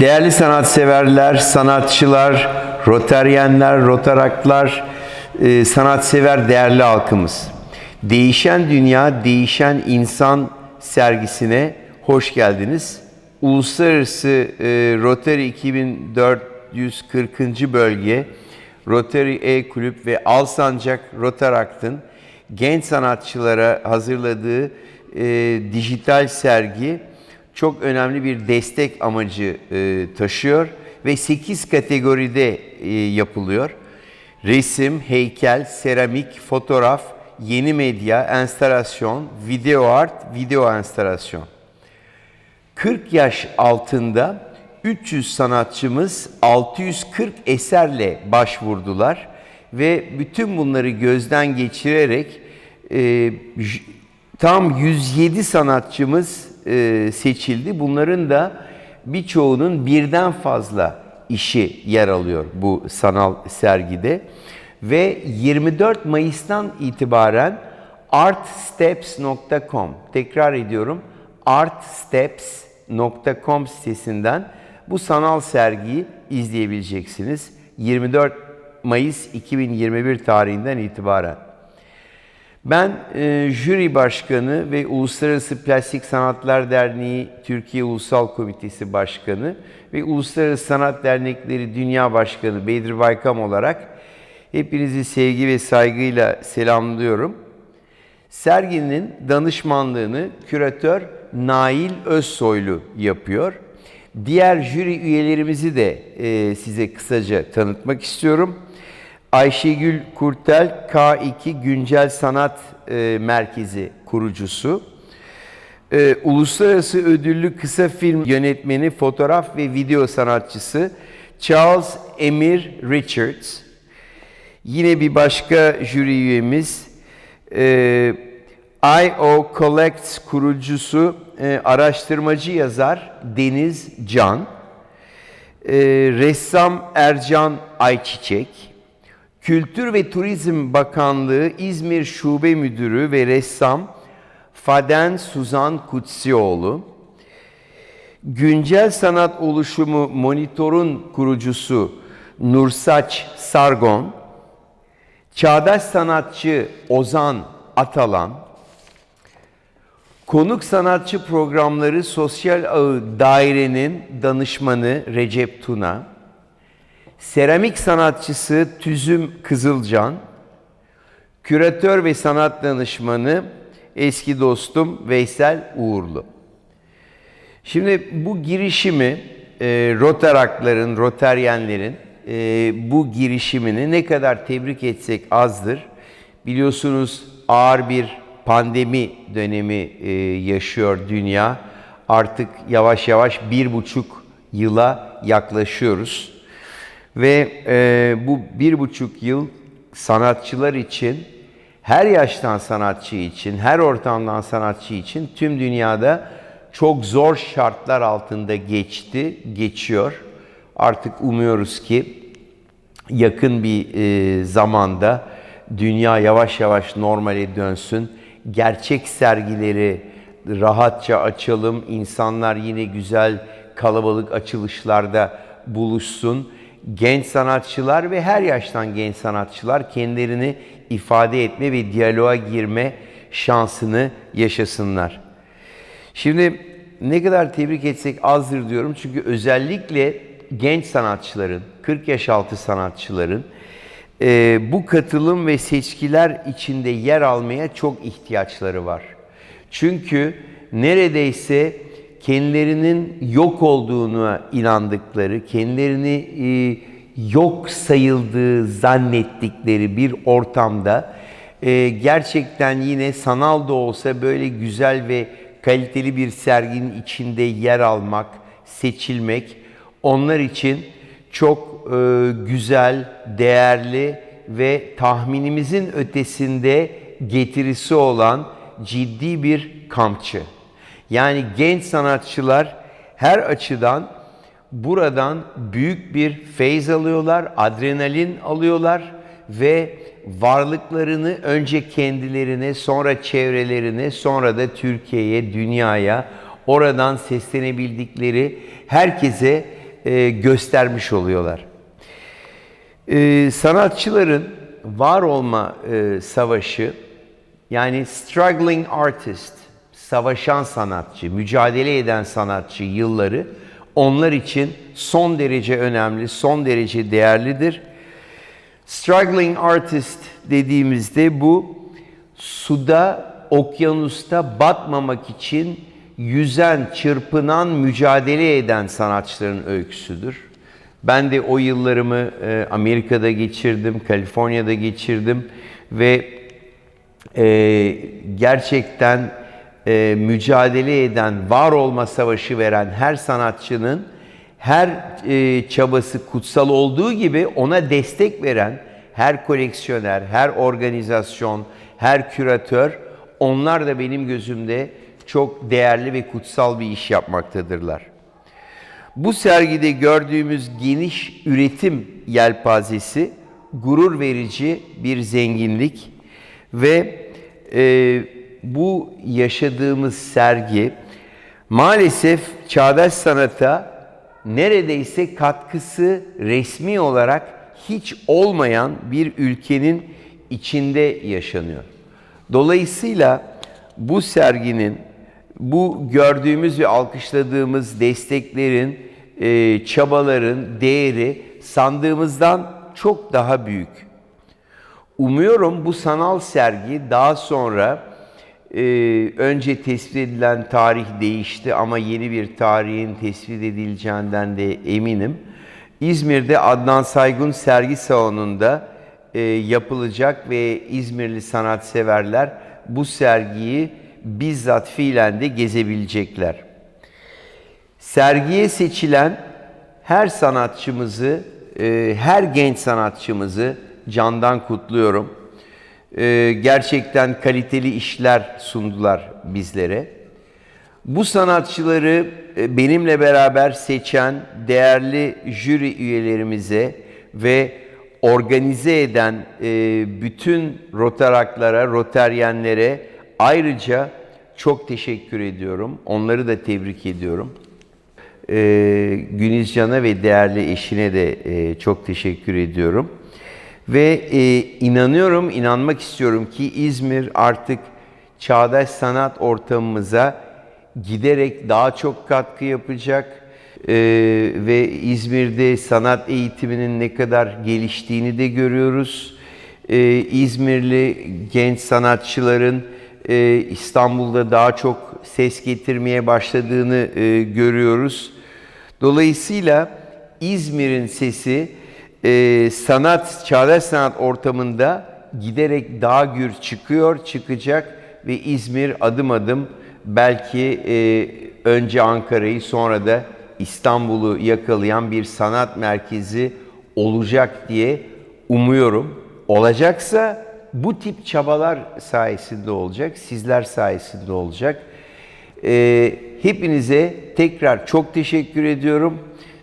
Değerli sanatseverler, sanatçılar, rotaryenler, rotaraklar, e, sanatsever değerli halkımız. Değişen Dünya, Değişen İnsan sergisine hoş geldiniz. Uluslararası e, Rotary 2440. bölge, Rotary E-Kulüp ve Alsancak Rotarakt'ın genç sanatçılara hazırladığı e, dijital sergi çok önemli bir destek amacı e, taşıyor ve 8 kategoride e, yapılıyor. Resim, heykel, seramik, fotoğraf, yeni medya, enstalasyon, video art, video enstalasyon. 40 yaş altında 300 sanatçımız 640 eserle başvurdular ve bütün bunları gözden geçirerek e, tam 107 sanatçımız e, seçildi. Bunların da birçoğunun birden fazla işi yer alıyor bu sanal sergide ve 24 Mayıs'tan itibaren artsteps.com tekrar ediyorum artsteps.com sitesinden bu sanal sergiyi izleyebileceksiniz. 24 Mayıs 2021 tarihinden itibaren. Ben e, jüri başkanı ve Uluslararası Plastik Sanatlar Derneği Türkiye Ulusal Komitesi Başkanı ve Uluslararası Sanat Dernekleri Dünya Başkanı Bedir Baykam olarak hepinizi sevgi ve saygıyla selamlıyorum. Serginin danışmanlığını küratör Nail Özsoylu yapıyor. Diğer jüri üyelerimizi de e, size kısaca tanıtmak istiyorum. Ayşegül Kurtel K2 Güncel Sanat e, Merkezi kurucusu. E, Uluslararası ödüllü kısa film yönetmeni, fotoğraf ve video sanatçısı Charles Emir Richards. Yine bir başka jüri üyemiz e, IO Collects kurucusu, e, araştırmacı yazar Deniz Can. E, ressam Ercan Ayçiçek. Kültür ve Turizm Bakanlığı İzmir Şube Müdürü ve ressam Faden Suzan Kutsioğlu. Güncel Sanat Oluşumu Monitor'un kurucusu Nursaç Sargon. Çağdaş sanatçı Ozan Atalan, konuk sanatçı programları Sosyal Ağı Daire'nin danışmanı Recep Tuna, seramik sanatçısı Tüzüm Kızılcan, küratör ve sanat danışmanı eski dostum Veysel Uğurlu. Şimdi bu girişimi e, Rotarakların, Roteryenlerin e, bu girişimini ne kadar tebrik etsek azdır. Biliyorsunuz ağır bir pandemi dönemi e, yaşıyor dünya. Artık yavaş yavaş bir buçuk yıla yaklaşıyoruz. Ve e, bu bir buçuk yıl sanatçılar için, her yaştan sanatçı için, her ortamdan sanatçı için tüm dünyada çok zor şartlar altında geçti, geçiyor. Artık umuyoruz ki yakın bir e, zamanda dünya yavaş yavaş normale dönsün. Gerçek sergileri rahatça açalım. İnsanlar yine güzel kalabalık açılışlarda buluşsun. Genç sanatçılar ve her yaştan genç sanatçılar kendilerini ifade etme ve diyaloğa girme şansını yaşasınlar. Şimdi ne kadar tebrik etsek azdır diyorum çünkü özellikle genç sanatçıların, 40 yaş altı sanatçıların e, bu katılım ve seçkiler içinde yer almaya çok ihtiyaçları var. Çünkü neredeyse kendilerinin yok olduğuna inandıkları, kendilerini e, yok sayıldığı zannettikleri bir ortamda e, gerçekten yine sanal da olsa böyle güzel ve kaliteli bir serginin içinde yer almak, seçilmek onlar için çok e, güzel, değerli ve tahminimizin ötesinde getirisi olan ciddi bir kampçı. Yani genç sanatçılar her açıdan buradan büyük bir feyz alıyorlar, adrenalin alıyorlar ve varlıklarını önce kendilerine, sonra çevrelerine, sonra da Türkiye'ye, dünyaya, oradan seslenebildikleri herkese e, göstermiş oluyorlar. E, sanatçıların var olma e, savaşı yani struggling artist, savaşan sanatçı, mücadele eden sanatçı yılları onlar için son derece önemli, son derece değerlidir. Struggling artist dediğimizde bu suda, okyanusta batmamak için yüzen, çırpınan, mücadele eden sanatçıların öyküsüdür. Ben de o yıllarımı e, Amerika'da geçirdim, Kaliforniya'da geçirdim ve e, gerçekten e, mücadele eden, var olma savaşı veren her sanatçının her e, çabası kutsal olduğu gibi ona destek veren her koleksiyoner, her organizasyon, her küratör onlar da benim gözümde çok değerli ve kutsal bir iş yapmaktadırlar. Bu sergide gördüğümüz geniş üretim yelpazesi gurur verici bir zenginlik ve e, bu yaşadığımız sergi maalesef çağdaş sanata neredeyse katkısı resmi olarak hiç olmayan bir ülkenin içinde yaşanıyor. Dolayısıyla bu serginin, bu gördüğümüz ve alkışladığımız desteklerin, e, çabaların değeri sandığımızdan çok daha büyük. Umuyorum bu sanal sergi daha sonra e, önce tespit edilen tarih değişti ama yeni bir tarihin tespit edileceğinden de eminim. İzmir'de Adnan Saygun Sergi Salonu'nda e, yapılacak ve İzmirli sanatseverler bu sergiyi bizzat fiilen de gezebilecekler. Sergiye seçilen her sanatçımızı, e, her genç sanatçımızı candan kutluyorum. E, gerçekten kaliteli işler sundular bizlere. Bu sanatçıları e, benimle beraber seçen değerli jüri üyelerimize ve organize eden e, bütün rotaraklara, roteryenlere ayrıca çok teşekkür ediyorum. Onları da tebrik ediyorum. E, Günizcan'a ve değerli eşine de e, çok teşekkür ediyorum. Ve e, inanıyorum, inanmak istiyorum ki İzmir artık çağdaş sanat ortamımıza giderek daha çok katkı yapacak. Ee, ve İzmir'de sanat eğitiminin ne kadar geliştiğini de görüyoruz. Ee, İzmirli genç sanatçıların e, İstanbul'da daha çok ses getirmeye başladığını e, görüyoruz. Dolayısıyla İzmir'in sesi e, sanat, çağdaş sanat ortamında giderek daha gür çıkıyor, çıkacak ve İzmir adım adım belki e, önce Ankara'yı sonra da İstanbul'u yakalayan bir sanat merkezi olacak diye umuyorum. Olacaksa bu tip çabalar sayesinde olacak, sizler sayesinde olacak. E, hepinize tekrar çok teşekkür ediyorum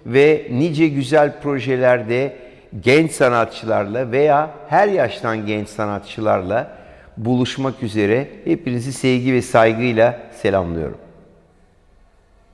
ve nice güzel projelerde genç sanatçılarla veya her yaştan genç sanatçılarla buluşmak üzere hepinizi sevgi ve saygıyla selamlıyorum.